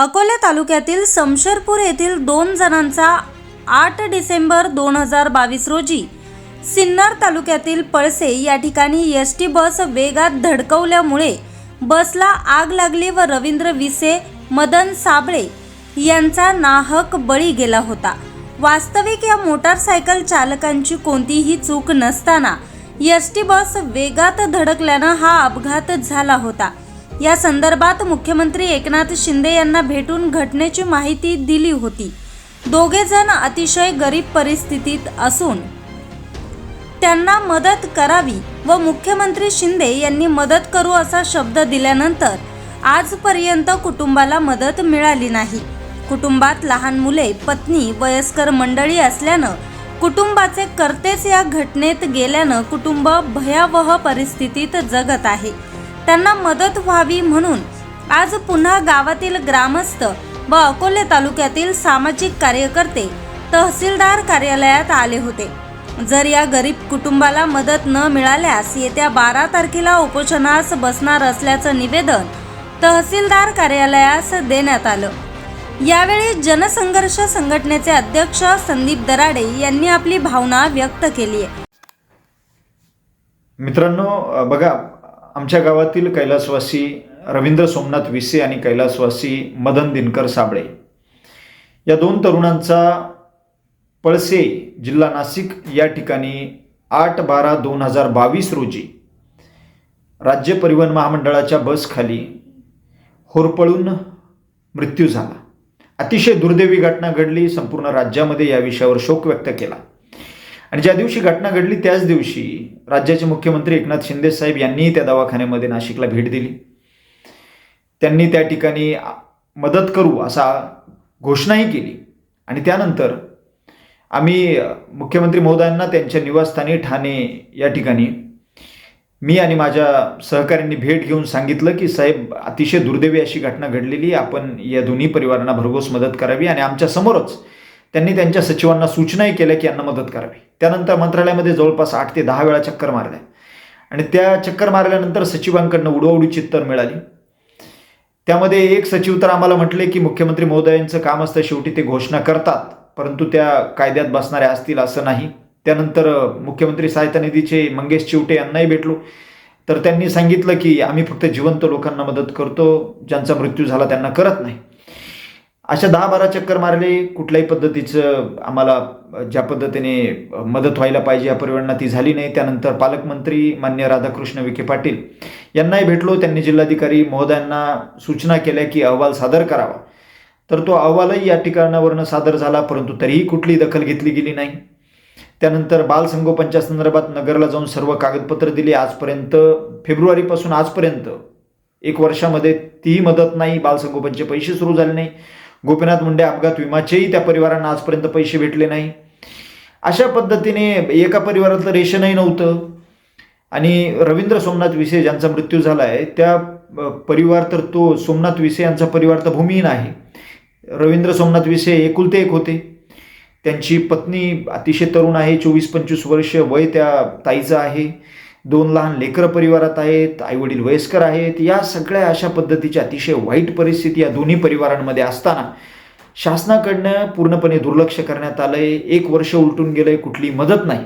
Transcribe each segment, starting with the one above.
अकोले तालुक्यातील समशेरपूर येथील दोन जणांचा आठ डिसेंबर दोन हजार बावीस रोजी सिन्नर तालुक्यातील पळसे या ठिकाणी एस टी बस वेगात धडकवल्यामुळे बसला आग लागली व रवींद्र विसे मदन साबळे यांचा नाहक बळी गेला होता. वास्तविक या मोटारसायकल चालकांची कोणतीही चूक नसताना एस टी बस वेगात धडकल्यानं हा अपघात झाला होता. या संदर्भात मुख्यमंत्री एकनाथ शिंदे यांना भेटून घटनेची माहिती दिली होती. दोघे जण अतिशय गरीब परिस्थितीत असून त्यांना मदत करावी व मुख्यमंत्री शिंदे यांनी मदत करू असा शब्द दिल्यानंतर आजपर्यंत कुटुंबाला मदत मिळाली नाही. कुटुंबात लहान मुले पत्नी वयस्कर मंडळी असल्यानं कुटुंबाचे कर्तेच या घटनेत गेल्यानं कुटुंब भयावह परिस्थितीत जगत आहे. त्यांना मदत व्हावी म्हणून आज पुन्हा गावातील ग्रामस्थ व अकोले तालुक्यातील सामाजिक कार्यकर्ते तहसीलदार कार्यालयात आले होते. जर या गरीब कुटुंबाला मदत न मिळाल्यास येत्या बारा तारखेला उपोषणास बसणार असल्याचं निवेदन तहसीलदार कार्यालयास देण्यात आलं. यावेळी जनसंघर्ष संघटनेचे अध्यक्ष संदीप दराडे यांनी आपली भावना व्यक्त केली आहे. मित्रांनो बघा आमच्या गावातील कैलासवासी रवींद्र सोमनाथ विसे आणि कैलासवासी मदन दिनकर साबळे. या दोन तरुणांचा पळसे जिल्हा नाशिक या ठिकाणी आठ बारा दोन हजार बावीस रोजी राज्य परिवहन महामंडळाच्या बसखाली होरपळून मृत्यू झाला. अतिशय दुर्दैवी घटना घडली संपूर्ण राज्यामध्ये या विषयावर शोक व्यक्त केला. आणि ज्या दिवशी घटना घडली त्याच दिवशी राज्याचे मुख्यमंत्री एकनाथ शिंदे साहेब यांनीही त्या दवाखान्यामध्ये नाशिकला भेट दिली. त्यांनी त्या ठिकाणी मदत करू असा घोषणाही केली. आणि त्यानंतर आम्ही मुख्यमंत्री महोदयांना त्यांच्या निवासस्थानी ठाणे या ठिकाणी मी आणि माझ्या सहकाऱ्यांनी भेट घेऊन सांगितलं की साहेब अतिशय दुर्दैवी अशी घटना घडलेली आपण या दोन्ही परिवारांना भरघोस मदत करावी आणि आमच्या समोरच त्यांनी त्यांच्या सचिवांना सूचनाही केल्या की यांना मदत करावी. त्यानंतर मंत्रालयामध्ये जवळपास आठ ते दहा वेळा चक्कर मारल्या. आणि त्या चक्कर मारल्यानंतर सचिवांकडनं उडवाउडीची उत्तर मिळाली. त्यामध्ये एक सचिव तर आम्हाला म्हटले की मुख्यमंत्री महोदयांचं काम असतं शेवटी ते घोषणा करतात. परंतु त्या कायद्यात बसणाऱ्या असतील असं नाही. त्यानंतर मुख्यमंत्री सहायता निधीचे मंगेश चिवटे यांनाही भेटलो. तर त्यांनी सांगितलं की आम्ही फक्त जिवंत लोकांना मदत करतो. ज्यांचा मृत्यू झाला त्यांना करत नाही. अशा दहा बारा चक्कर मारले कुठल्याही पद्धतीचं आम्हाला ज्या पद्धतीने मदत व्हायला पाहिजे या परिवारांना ती झाली नाही. त्यानंतर पालकमंत्री मान्य राधाकृष्ण विखे पाटील यांनाही भेटलो. त्यांनी जिल्हाधिकारी महोदयांना सूचना केल्या की अहवाल सादर करावा. तर तो अहवालही या ठिकाणावरनं सादर झाला परंतु तरीही कुठली दखल घेतली गेली नाही. त्यानंतर बालसंगोपनच्या संदर्भात नगरला जाऊन सर्व कागदपत्र दिली. आजपर्यंत फेब्रुवारीपासून आजपर्यंत एक वर्षामध्ये तीही मदत नाही. बालसंगोपनचे पैसे सुरू झाले नाही. गोपीनाथ मुंडे अपघात विमाचेही त्या परिवारांना आजपर्यंत पैसे भेटले नाही. अशा पद्धतीने एका परिवारातलं रेशनही नव्हतं. आणि रवींद्र सोमनाथ विसे ज्यांचा मृत्यू झाला आहे त्या परिवार तर तो सोमनाथ विसे यांचा परिवार तर भूमिहीन आहे. रवींद्र सोमनाथ विसे एकुलते एक होते. त्यांची पत्नी अतिशय तरुण आहे चोवीस पंचवीस वर्ष वय त्या ताईचं आहे. दोन लहान लेकरं परिवारात आहेत आईवडील वयस्कर आहेत या सगळ्या अशा पद्धतीची अतिशय वाईट परिस्थिती या दोन्ही परिवारांमध्ये असताना शासनाकडनं पूर्णपणे दुर्लक्ष करण्यात आलं आहे एक वर्ष उलटून गेलं आहे कुठली मदत नाही.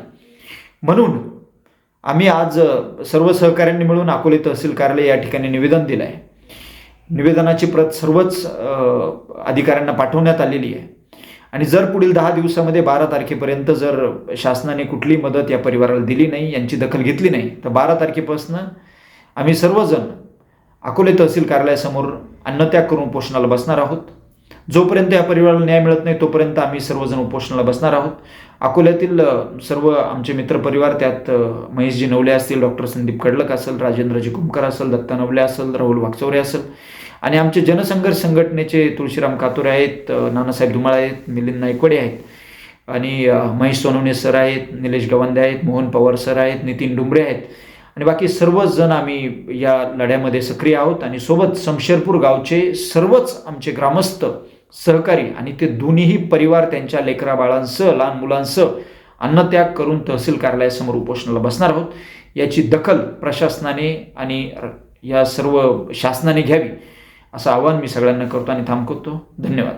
म्हणून आम्ही आज सर्व सहकाऱ्यांनी मिळून अकोले तहसील कार्यालय या ठिकाणी निवेदन दिलं आहे निवेदनाची प्रत सर्वच अधिकाऱ्यांना पाठवण्यात आलेली आहे. आणि जर पुढील दहा दिवसामध्ये बारा तारखेपर्यंत जर शासनाने कुठली मदत या परिवाराला दिली नाही यांची दखल घेतली नाही तर बारा तारखेपासून आम्ही सर्वजण अकोले तहसील कार्यालयासमोर अन्नत्याग करून पोषणाला बसणार आहोत. जोपर्यंत या परिवाराला न्याय मिळत नाही तोपर्यंत आम्ही सर्वजण उपोषणाला बसणार आहोत. अकोल्यातील सर्व आमचे मित्रपरिवार त्यात महेशजी नवले असतील डॉक्टर संदीप कडलक असेल राजेंद्रजी कुमकर असेल दत्ता नवले असेल राहुल वागचौरे असेल आणि आमचे जनसंघर्ष संघटनेचे तुळशीराम कातोरे आहेत नानासाहेब धुमाळ आहेत मिलिंद नायकवडे आहेत आणि महेश सोनवणे सर आहेत निलेश गवंदे आहेत मोहन पवार सर आहेत नितीन डुंबरे आहेत आणि बाकी सर्वच जण आम्ही या लढ्यामध्ये सक्रिय आहोत. आणि सोबत समशेरपूर गावचे सर्वच आमचे ग्रामस्थ सहकारी आणि ते दोन्हीही परिवार त्यांच्या लेकरा बाळांसह लहान मुलांसह अन्नत्याग करून तहसील कार्यालयासमोर उपोषणाला बसणार आहोत. याची दखल प्रशासनाने आणि या सर्व शासनाने घ्यावी असं आवाहन मी सगळ्यांना करतो आणि थांबवतो धन्यवाद.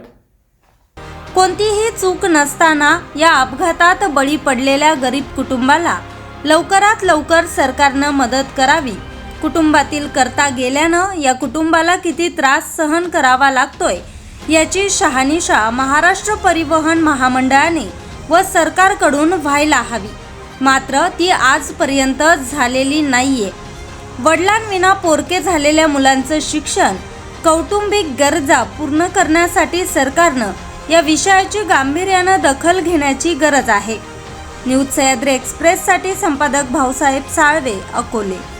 कोणतीही चूक नसताना या अपघातात बळी पडलेल्या गरीब कुटुंबाला लवकरात लवकर सरकारनं मदत करावी. कुटुंबातील करता गेल्यानं या कुटुंबाला किती त्रास सहन करावा लागतोय याची शहानिशा महाराष्ट्र परिवहन महामंडळाने व सरकारकडून व्हायला हवी. मात्र ती आजपर्यंत झालेली नाहीये. वडिलांविना पोरके झालेल्या मुलांचं शिक्षण कौटुंबिक गरजा पूर्ण करण्यासाठी सरकारनं या विषयाची गांभीर्यानं दखल घेण्याची गरज आहे. न्यूज सह्याद्री एक्सप्रेससाठी संपादक भाऊसाहेब साळवे अकोले.